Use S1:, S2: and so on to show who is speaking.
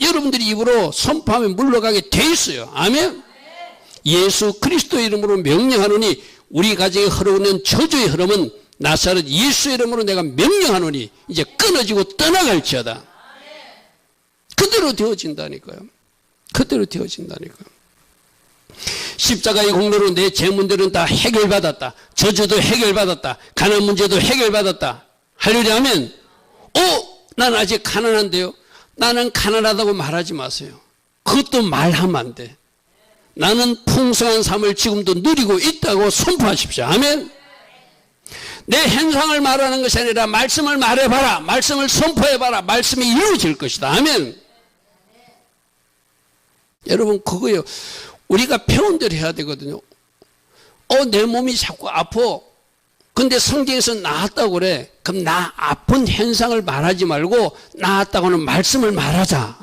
S1: 여러분들이 입으로 선포하면 물러가게 돼 있어요. 아멘. 예수 그리스도 이름으로 명령하노니 우리 가정에 흐르는 저주의 흐름은 나사렛 예수 이름으로 내가 명령하노니 이제 끊어지고 떠나갈지어다. 그대로 되어진다니까요. 그대로 되어진다니까요. 십자가의 공로로 내 죄문들은 다 해결받았다. 저주도 해결받았다. 가난 문제도 해결받았다. 할렐루야 하면 어? 난 아직 가난한데요. 나는 가난하다고 말하지 마세요. 그것도 말하면 안 돼. 나는 풍성한 삶을 지금도 누리고 있다고 선포하십시오. 아멘. 내 현상을 말하는 것이 아니라 말씀을 말해봐라. 말씀을 선포해봐라. 말씀이 이루어질 것이다. 아멘. 여러분 그거요. 우리가 대로 해야 되거든요. 어, 내 몸이 자꾸 아파. 근데 성경에서 나았다고 그래. 그럼 나 아픈 현상을 말하지 말고 나았다고는 말씀을 말하자.